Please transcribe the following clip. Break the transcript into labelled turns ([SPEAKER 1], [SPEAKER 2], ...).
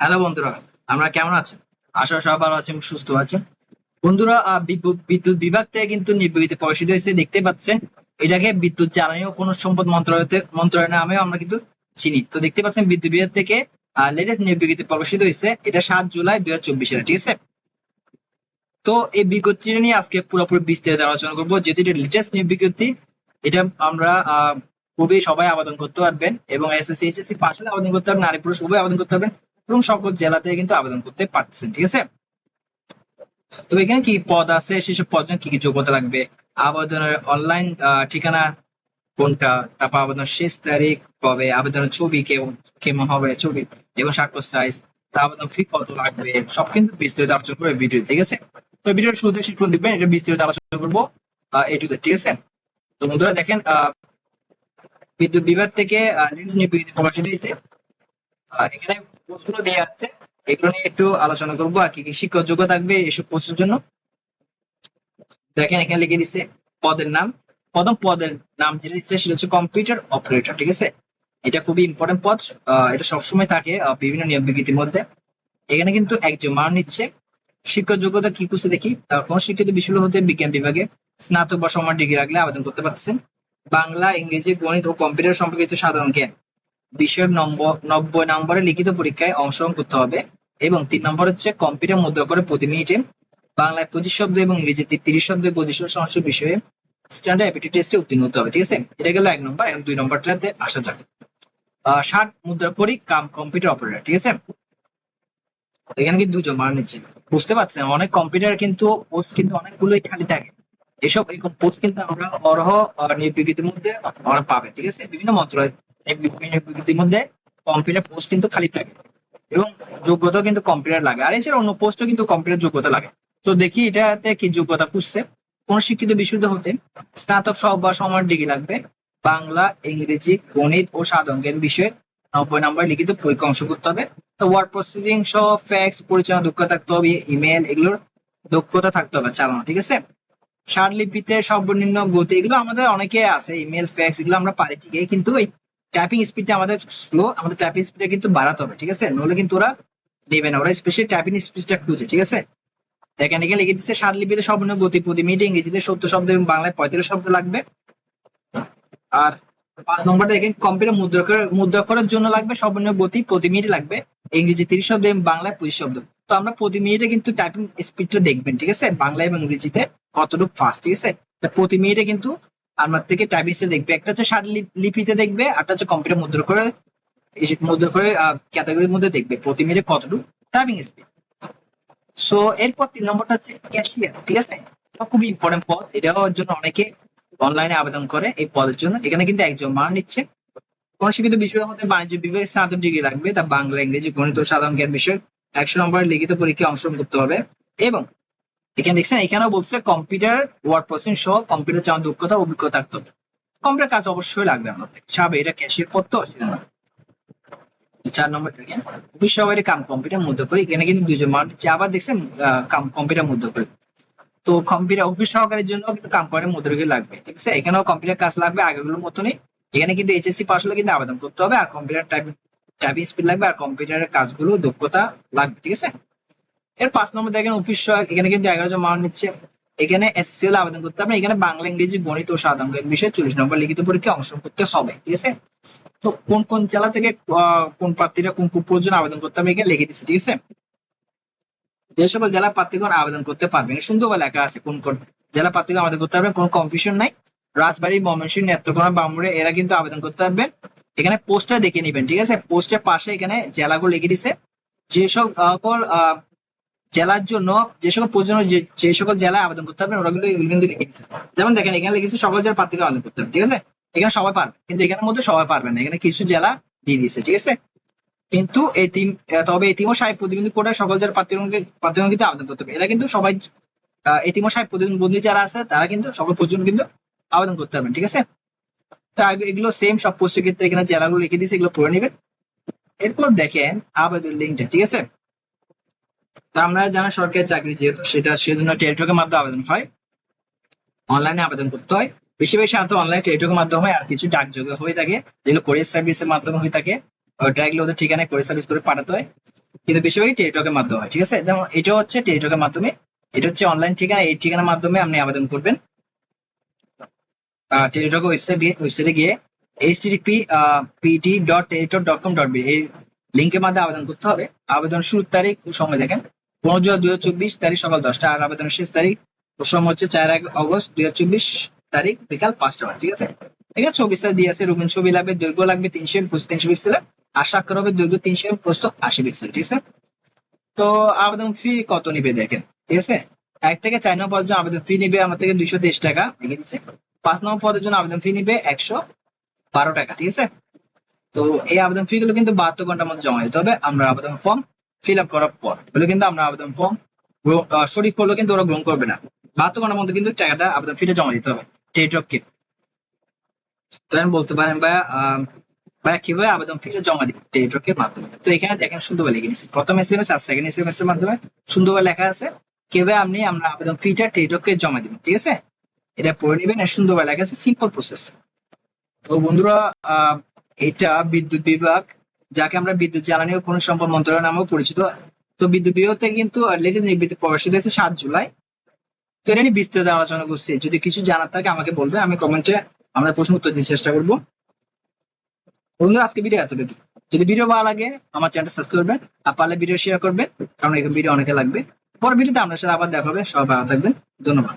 [SPEAKER 1] Hello বন্ধুরা, আমরা কেমন আছেন? আশা সবাই ভালো আছেন, সুস্থ আছেন। বন্ধুরা বিদ্যুৎ বিভাগ থেকে কিন্তু নির্বিঘ্নিত প্রকাশিত হয়েছে, দেখতে পাচ্ছেন। এটাকে বিদ্যুৎ জ্বালানি ও কোন সম্পদ মন্ত্রণালয় মন্ত্রণালয় নামেও আমরা কিন্তু চিনি। তো দেখতে পাচ্ছেন, বিদ্যুৎ বিভাগ থেকে লেটেস্ট নির্বিঘ্নিত প্রকাশিত হয়েছে। এটা সাত জুলাই দুই হাজার চব্বিশ সালে, ঠিক আছে? তো এই বিজ্ঞপ্তিটা নিয়ে আজকে পুরোপুরি বিস্তারিত আলোচনা করব। যেহেতু এটা লেটেস্ট নিয়োগ বিজ্ঞপ্তি এটা আমরা খুবই সবাই আবেদন করতে পারবেন এবং এসএসসি এইচএসসি পাশ হলে আবেদন করতে পারবেন, নারী পুরুষ উভয় আবেদন করতে পারবেন। এবং সকল জেলাতে কিন্তু আবেদন করতে পারতেছেন, ঠিক আছে? তো এখানে কি পদ আছে? সেসব পদ কি কি যোগ্যতা লাগবে? আবেদনের অনলাইন ঠিকানা কোনটা? তারপর আবেদনের শেষ তারিখ কবে? আবেদনের ছবি কেমন কেমন হবে ছবি? এবং স্বাক্ষর সাইজ আবেদন ফি কত লাগবে? সব কিন্তু বিস্তারিত আলোচনা করবে ভিডিও ঠিক আছে? তো ভিডিওর শুরুতে শেষ পর্যন্ত দেখবেন এটা বিস্তারিত আলোচনা করব এই টু ঠিক আছে? তো বন্ধুরা দেখেন বিদ্যুৎ বিভাগ থেকে নিউজ নিয়ে প্রকাশিত হয়েছে এখানে প্রশ্ন দিয়ে আসছে এগুলো নিয়ে একটু আলোচনা করব আর কি কি শিক্ষক যোগ্য থাকবে এসব পোস্টের জন্য। দেখেন এখানে লিখে দিচ্ছে পদের নাম। প্রথম পদের নাম যেটা দিচ্ছে সেটা হচ্ছে কম্পিউটার অপারেটর ঠিক আছে? এটা খুবই ইম্পর্টেন্ট পদ এটা সবসময় থাকে বিভিন্ন নিয়োগ বিজ্ঞপ্তির মধ্যে। এখানে কিন্তু একজন মান নিচ্ছে। শিক্ষক যোগ্যতা কি করছে দেখি? কোন শিক্ষিত বিষয় হতে বিজ্ঞান বিভাগে স্নাতক বা সমান ডিগ্রি রাখলে আবেদন করতে পারতেছেন। বাংলা, ইংরেজি, গণিত ও কম্পিউটার সম্পর্কিত সাধারণ জ্ঞান। বিষয়ক নম্বর নব্বই নম্বরে লিখিত পরীক্ষায় অংশগ্রহণ করতে হবে এবং তিন নম্বর হচ্ছে কম্পিউটার মধ্য করে প্রতি মিনিটে বাংলায় পঁচিশ শব্দ এবং ইংরেজিতে তিরিশ শব্দ গতিশীল সমস্যা বিষয়ে স্ট্যান্ডার্ড টেস্টে উত্তীর্ণ হতে হবে ঠিক আছে? এটা গেল এক নম্বর এবং দুই নম্বরটাতে আসা আহ, ষাট মুদ্রা করি কাম কম্পিউটার অপারেটর ঠিক আছে? এখানে কিন্তু দুজন মান নিচ্ছে। বুঝতে পারছেন? অনেক কম্পিউটার কিন্তু পোস্ট কিন্তু অনেকগুলোই খালি থাকে। এসব পোস্ট কিন্তু আমরা অরহ নিয়োগ বিজ্ঞপ্তির মধ্যে পাবে ঠিক আছে? বিভিন্ন মন্ত্রণালয় এই কম্পিউটার পোস্ট কিন্তু খালি থাকে এবং যোগ্যতা কিন্তু কম্পিউটার লাগে। আর এছাড়া অন্য পোস্টও কিন্তু কম্পিউটার যোগ্যতা লাগে। তো দেখি এটাতে কি যোগ্যতা খুঁজছে। কোন শিক্ষিত বিশুদ্ধ হতে স্নাতক সহ বা সমান ডিগ্রি লাগবে। বাংলা, ইংরেজি, গণিত ও বিষয়ে নব্বই নম্বর লিখিত পরীক্ষা অংশ করতে হবে। তো ওয়ার্ড প্রসেসিং সহ ফ্যাক্স পরিচালনা, দক্ষতা থাকতে হবে ইমেল এগুলোর দক্ষতা থাকতে হবে, চালানো, ঠিক আছে? লিপিতে সর্বনিম্ন গতি এগুলো আমাদের অনেকে আছে ইমেল ফ্যাক্স এগুলো আমরা পারি ঠিকই, কিন্তু টাইপিং স্পিডটা আমাদের স্লো আমাদের টাইপিং স্পিডটা কিন্তু বাড়াতে হবে, ঠিক আছে? নলে কিন্তু ওরা দেবে না, ওরা স্পেশালি টাইপিং স্পিডটা খুঁজে, ঠিক আছে? দেখেন এখানে লিখে দিচ্ছে লিপিতে সর্বনিম্ন গতি প্রতি মিনিটে ইংরেজিতে সত্তর শব্দ এবং বাংলায় পঁয়ত্রিশ শব্দ লাগবে। আর পাঁচ নম্বরটা দেখেন কম্পিউটার মুদ্রাক্ষর মুদ্রাক্ষরের জন্য লাগবে সর্বনিম্ন গতি প্রতি মিনিট লাগবে ইংরেজি তিরিশ শব্দ এবং বাংলায় পঁচিশ শব্দ। তো আমরা প্রতি মিনিটে কিন্তু টাইপিং স্পিডটা দেখবেন, ঠিক আছে? বাংলা এবং ইংরেজিতে কতটুকু ফাস্ট ঠিক আছে? প্রতি মিনিটে কিন্তু আমার থেকে টাইপিং স্পিড দেখবে। একটা হচ্ছে ষাট লিপিতে দেখবে আরটা হচ্ছে কম্পিউটার মুদ্রাক্ষরের এই যে মুদ্রাক্ষরের ক্যাটাগরির মধ্যে দেখবে প্রতি মিনিটে কতটুকু টাইপিং স্পিড সো এরপর তিন নম্বরটা হচ্ছে ক্যাশিয়ার ঠিক আছে? এটা খুবই ইম্পর্টেন্ট পদ। এটার জন্য অনেকে অনলাইনে আবেদন করে এই পদের জন্য। এখানে কিন্তু একজন মান নিচ্ছে। কোন শিক্ষিত বিষয়ের মধ্যে বাণিজ্য বিভাগে স্নাতক ডিগ্রি লাগবে, তা বাংলা, ইংরেজি, গণিত ও সাধারণ জ্ঞান বিষয় একশো নম্বরের লিখিত পরীক্ষায় অংশগ্রহণ করতে হবে। এবং এখানে দেখছেন, এখানেও বলছে কম্পিউটার ওয়ার্ড প্রসেসিং সহ কম্পিউটার চালানোর দক্ষতা, অভিজ্ঞতা থাকতে হবে কম্পিউটার কাজ অবশ্যই লাগবে আমাদের স্বাভাবিক এটা ক্যাশিয়ার পদ তো? সেজন্য চার নম্বর দেখেন অফিস সবাই কাম কম্পিউটার মধ্য করে। এখানে কিন্তু দুইজন মান নিচ্ছে আবার দেখছেন কাম কম্পিউটার মধ্য করে। তো কম্পিউটার অফিস সহকারীর জন্য কিন্তু কম্পিউটার মুদ্রকে লাগবে। ঠিক আছে? এখানেও কম্পিউটার কাজ লাগবে আগেগুলোর মতনই। এখানে কিন্তু এইচএসসি পাস হলে কিন্তু আবেদন করতে হবে। আর কম্পিউটার টাইপ টাইপিং স্পিড লাগবে। আর কম্পিউটারের কাজগুলো দক্ষতা লাগবে। ঠিক আছে? এর পাঁচ নম্বর দেখেন অফিস সহায়ক, এখানে কিন্তু এগারো জন মান নিচ্ছে। এখানে এসসিএল আবেদন করতে হবে, এখানে বাংলা, ইংরেজি, গণিত ও সাধারণ বিষয়ে চল্লিশ নম্বর লিখিত পরীক্ষায় অংশগ্রহণ করতে হবে, ঠিক আছে? তো কোন কোন জেলা থেকে কোন প্রার্থীরা কোন কোন প্রয়োজন আবেদন করতে হবে এখানে লিখে দিচ্ছে, ঠিক আছে? যে সকল জেলা প্রার্থীগণ আবেদন করতে পারবেন সুন্দরভাবে লেখা আছে কোন কোন জেলা প্রার্থীগণ আবেদন করতে পারবেন কোনো কনফিউশন নাই। রাজবাড়ি, ময়মনসিংহ, নেত্রকোনা, বামুড়ে এরা কিন্তু আবেদন করতে পারবেন এখানে পোস্টার দেখে নেবেন, ঠিক আছে? পোস্টের পাশে এখানে জেলাগুলো লিখে দিছে। যে সকল জেলার জন্য যে সকল প্রয়োজন যে সকল জেলায় আবেদন করতে ওরাগুলো এগুলো কিন্তু লিখে দিছে যেমন দেখেন, এখানে লিখেছে সকল জেলার প্রার্থীকে আবেদন করতে হবে, ঠিক আছে? এখানে সবাই পারবে, কিন্তু এখানের মধ্যে সবাই পারবে না, এখানে কিছু জেলা দিয়ে দিচ্ছে ঠিক আছে? কিন্তু এই তিন তবে এতিম সাহেব প্রতিবন্ধী কোটায় সকল প্রার্থীগণ কিন্তু আবেদন করতে হবে। এরা কিন্তু সবাই এতিম সাহেব প্রতিবন্ধী যারা আছে, তারা কিন্তু সকল প্রয়োজন কিন্তু আবেদন করতে পারবেন ঠিক আছে? তো এগুলো সেম সব পোস্টের ক্ষেত্রে এখানে জেলাগুলো লিখে দিয়েছে, এগুলো পড়ে নেবেন এরপর দেখেন আবেদন লিঙ্কটা, ঠিক আছে? আমরা জানা সরকারি চাকরি যেহেতু সেটা সেজন্য টেলিটকের মাধ্যমে আবেদন হয়। অনলাইনে আবেদন করতে হয়। বেশি সাধারণত অনলাইন টেলিটকের মাধ্যমে আর কিছু ডাক ডাকযোগে হয়ে থাকে। যেগুলো কোরিয়ার সার্ভিসের মাধ্যমে হয়ে থাকে। ডাইরেক্টলি ওদের ঠিকানায় করে সার্ভিস করে পাঠাতে হয়। কিন্তু বেশিরভাগই টেলিটকের মাধ্যমে হয়, ঠিক আছে? যেমন এটা হচ্ছে টেলিটকের মাধ্যমে। এটা হচ্ছে অনলাইন ঠিকানা। এই ঠিকানার মাধ্যমে আপনি আবেদন করবেন। টেলিটক ওয়েবসাইট ওয়েবসাইটে গিয়ে HTTP PT dot Teletalk dot com dot B এই লিঙ্কের মাধ্যমে আবেদন করতে হবে। আবেদন শুরুর তারিখ ও সময় দেখেন। পনেরো জুলাই দুই হাজার চব্বিশ তারিখ সকাল দশটা। আর আবেদনের শেষ তারিখ ও সময় হচ্ছে চার এক অগস্ট দুই হাজার চব্বিশ তারিখ বিকাল পাঁচটা ঠিক আছে? ঠিক আছে, ছবি দিয়ে আছে রঙিন ছবি লাগবে, দৈর্ঘ্য লাগবে তিনশো প্রস্তুত তিনশো পিক্সেল আর স্বাক্ষর হবে দৈর্ঘ্য তিনশো প্রস্তুত আশি পিক্সেল ঠিক আছে? তো আবেদন ফি কত নিবে দেখেন, ঠিক আছে? এক থেকে চার নম্বর পদের জন্য আবেদন ফি নিবে আমার থেকে দুইশো তেইশ টাকা পাঁচ নম্বর পদের জন্য আবেদন ফি নিবে একশো বারো টাকা, ঠিক আছে? তো এই আবেদন ফি গুলো কিন্তু বাহাত্তর ঘণ্টার মধ্যে জমা দিতে হবে। আমরা আবেদন ফর্ম ফিল আপ করার পর বলে কিন্তু আমরা আবেদন ফর্ম সঠিক করলেও কিন্তু ওরা গ্রহণ করবে না। বাহাত্তর ঘণ্টার মধ্যে কিন্তু টাকাটা আবেদন ফিটা জমা দিতে হবে টেটককে তো আমি বলতে পারেন ভাইয়া ভাইয়া কীভাবে আবেদন ফিটা জমা দিবে? টেটকের মাধ্যমে। তো এখানে দেখেন সুন্দরভাবে লিখে দিচ্ছি প্রথম এস এম এস আর সেকেন্ড এস এম এস এর মাধ্যমে সুন্দরভাবে লেখা আছে, কীভাবে আপনি আমরা আবেদন ফিটা টেটককে জমা দিবেন, ঠিক আছে? এটা পড়ে নেবেন সুন্দরভাবে লেখা আছে সিম্পল প্রসেস তো বন্ধুরা এটা বিদ্যুৎ বিভাগ, যাকে আমরা বিদ্যুৎ জ্বালানি ও খনিজ সম্পদ মন্ত্রণালয় নামেও পরিচিত। তো বিদ্যুৎ বিভাগ কিন্তু লেটেস্ট নির্বিধি প্রকাশিত হয়েছে সাত জুলাই। তো এটা নিয়ে বিস্তারিত আলোচনা করছি। যদি কিছু জানার থাকে আমাকে বলবে, আমি কমেন্টে আমরা প্রশ্ন উত্তর দিতে চেষ্টা করব। বন্ধুরা, আজকে ভিডিও এতটুকু যদি ভিডিও ভালো লাগে, আমার চ্যানেলটা সাবস্ক্রাইব করবেন, আর পারলে ভিডিও শেয়ার করবেন, কারণ এই ভিডিও অনেকে লাগবে। পরের ভিডিওতে আপনার সাথে আবার দেখা হবে। সবাই ভালো থাকবেন। ধন্যবাদ।